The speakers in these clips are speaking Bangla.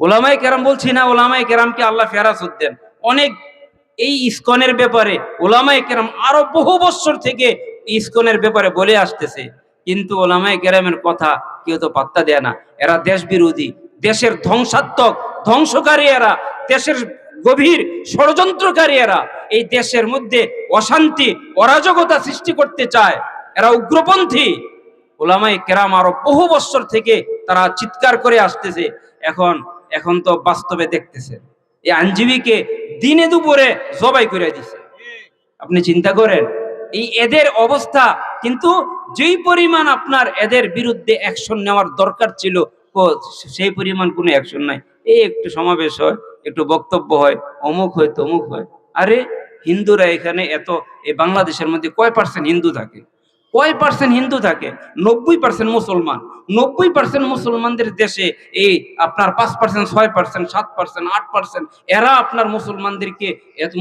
ওলামাই কেরাম বলছি না ওলামাই কেরামকে আল্লাহ ফেরাসত দেন। অনেক এই ইস্কনের ব্যাপারে ওলামাই কেরাম আরও বহু বছর থেকে ইস্কনের ব্যাপারে বলে আসতেছে। কিন্তু ওলামাই কেরামের কথা কেউ তো পাত্তা দেয় না। এরা দেশ বিরোধী দেশের ধ্বংসাত্মক, ধ্বংসকারী এরা, দেশের গভীর ষড়যন্ত্রকারী এরা। এই দেশের মধ্যে অশান্তি, অরাজকতা সৃষ্টি করতে চায়। এরা উগ্রপন্থী। ওলামাই কেরাম আরও বহু বছর থেকে তারা চিৎকার করে আসতেছে। এখন এখন তো বাস্তবে দেখতেছে। এই আইনজীবীকে দিনে দুপুরে জবাই করে দিছে। আপনি চিন্তা করেন, এই এদের অবস্থা কিন্তু যেই পরিমাণ আপনার এদের বিরুদ্ধে অ্যাকশন নেওয়ার দরকার ছিল সেই পরিমাণ কোনো অ্যাকশন নাই। এই একটু সমাবেশ হয়, একটু বক্তব্য হয়, অমুক হয় তমুক হয়। আরে, হিন্দুরা এখানে এত, এই বাংলাদেশের মধ্যে কয় পার্সেন্ট হিন্দু থাকে? কয় পার্সেন্ট হিন্দু থাকে? নব্বই পার্সেন্ট মুসলমান। নব্বই পার্সেন্ট মুসলমানদের দেশে এই আপনার পাঁচ পার্সেন্ট ছয় পার্সেন্ট সাত পার্সেন্ট আট পার্সেন্ট এরা আপনার মুসলমানদেরকে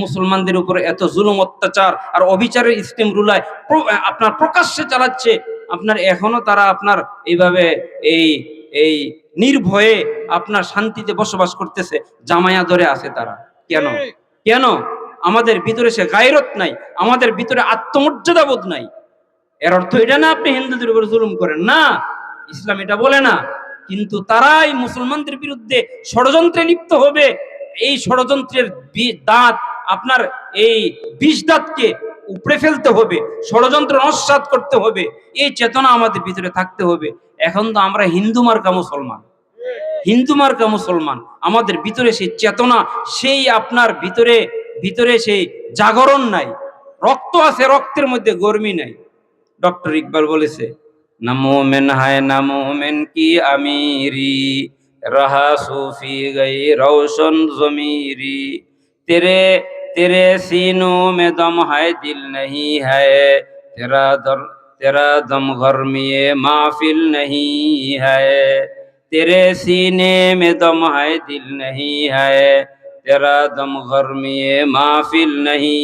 মুসলমানদের উপরে এত জুলুম অত্যাচার আর অবিচারের স্টিম রুলায় আপনার প্রকাশ্যে চালাচ্ছে। আপনার এখনও তারা আপনার এইভাবে এই এই নির্ভয়ে আপনার শান্তিতে বসবাস করতেছে জামায়া ধরে আছে তারা। কেন? কেন? আমাদের ভিতরে সে গায়রত নাই আমাদের ভিতরে আত্মমর্যাদা বোধ নাই। এর অর্থ এটা না আপনি হিন্দুদের উপর জুলুম করেন, না। ইসলাম এটা বলে না। কিন্তু তারাই মুসলমানদের বিরুদ্ধে ষড়যন্ত্রে লিপ্ত হবে। এই ষড়যন্ত্রের দাঁত আপনার এই বিষ দাঁতকে উপড়ে ফেলতে হবে, ষড়যন্ত্র নস্বাত করতে হবে। এই চেতনা আমাদের ভিতরে থাকতে হবে। এখন তো আমরা হিন্দু মার্কা মুসলমান। হিন্দু মার্কা মুসলমান। আমাদের ভিতরে সেই চেতনা, সেই আপনার ভিতরে ভিতরে সেই জাগরণ নাই। রক্ত আছে, রক্তের মধ্যে গরমি নাই। ডক্টর ইকবাল বলেছে, নামো মেন হায়, নামো মেন কি আমিরি? রহা সুফি গাই রৌশন জমিরি। তেরে তেরে সিনো মে দম হায়, দিল নহি হায়। তেরা দর, তেরা দম গরমিয়ে মাহফিল নহি হায়। তেরে সিনে মে দম হায়, দিল নহি হায়। তেরা দম গরমিয়ে মাহফিল নহি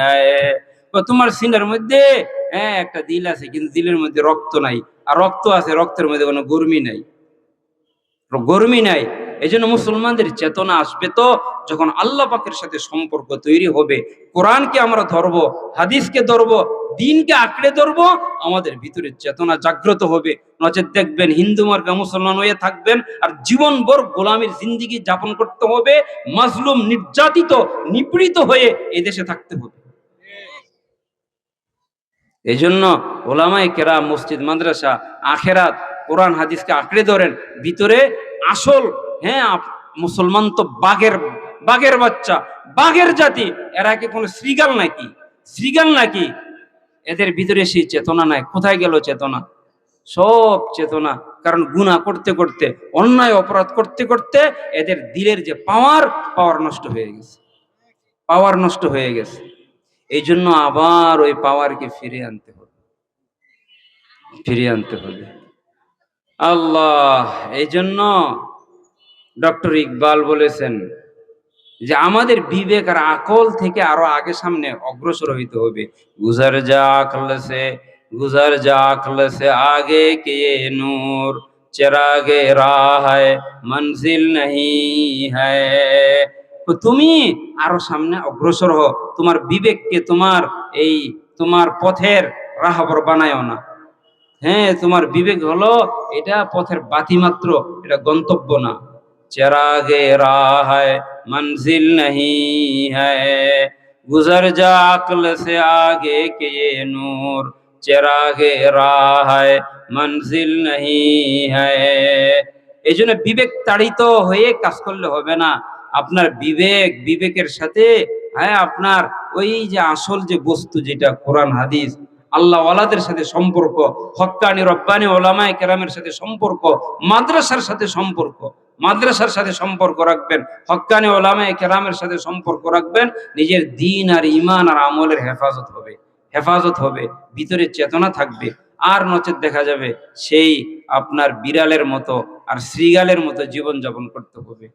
হায়। ও তোমার সিনের মধ্যে হ্যাঁ একটা দিল আছে, কিন্তু দিলের মধ্যে রক্ত নাই। আর রক্ত আছে, রক্তের মধ্যে কোনো গরমি নাই। গরমি নাই। এই জন্য মুসলমানদের চেতনা আসবে তো, যখন আল্লাহ পাকের সাথে সম্পর্ক তৈরি হবে। কোরআনকে আমরা ধরবো, হাদিসকে ধরবো, দিনকে আঁকড়ে ধরবো, আমাদের ভিতরে চেতনা জাগ্রত হবে। নচেত দেখবেন হিন্দু মার্কা মুসলমান হয়ে থাকবেন, আর জীবনভর গোলামীর জিন্দিগি যাপন করতে হবে, মাজলুম, নির্যাতিত, নিপীড়িত হয়ে এদেশে থাকতে হবে। এই জন্য ওলামাই কেরাম, মসজিদ, মাদ্রাসা, আখেরাত, কোরআন, হাদিসকে আঁকড়ে ধরেন। ভিতরে আসল হ্যাঁ মুসলমান তো বাঘের বাঘের বাচ্চা, বাঘের জাতি। এরা কি কোনো শ্রীগাল নাকি? শ্রীগাল নাকি? এদের ভিতরে সেই চেতনা নাই। কোথায় গেল চেতনা? সব চেতনা। কারণ গুনাহ করতে করতে, অন্যায়, অপরাধ করতে করতে এদের দিলের যে পাওয়ার পাওয়ার নষ্ট হয়ে গেছে। পাওয়ার নষ্ট হয়ে গেছে। এই জন্য আবার ওই পাওয়ারকে ফিরে আনতে হবে ফিরিয়ে আনতে হবে আল্লাহ এই জন্য ডক্টর ইকবাল বলেছেন যে আমাদের বিবেক আর আকল থেকে আরো আগে সামনে অগ্রসর হইতে হবে গুজার যা আকল সে গুজার যা আকল সে আগে কে ये নূর চেরাগে রাহ है मंजिल नहीं है তো তুমি আরও সামনে অগ্রসর হো তোমার বিবেককে তোমার এই তোমার পথের রাহবর বানায় না। হ্যাঁ তোমার বিবেক হলো এটা পথের বাতি মাত্র এটা গন্তব্য না। চেরাগে রাহ মঞ্জিল নহি হুজর যা আকল সে আগে কে নূর। চেরাগে রাহ মঞ্জিল নহি এই জন্য বিবেক তাড়িত হয়ে কাজ করলে হবে না। আপনার বিবেক, বিবেকের সাথে হ্যাঁ আপনার ওই যে আসল যে বস্তু যেটা কোরআন, হাদিস, আল্লাহ ওয়ালাদের সাথে সম্পর্ক হক্কানি রব্বানি ওলামায় কেরামের সাথে সম্পর্ক, মাদ্রাসার সাথে সম্পর্ক, মাদ্রাসার সাথে সম্পর্ক রাখবেন হক্কানি ওলামায় কেরামের সাথে সম্পর্ক রাখবেন, নিজের দিন আর ইমান আর আমলের হেফাজত হবে হেফাজত হবে, ভিতরে চেতনা থাকবে, আর নচেত দেখা যাবে, সেই আপনার বিড়ালের মতো আর শ্রীগালের মতো জীবন যাপন করতে হবে।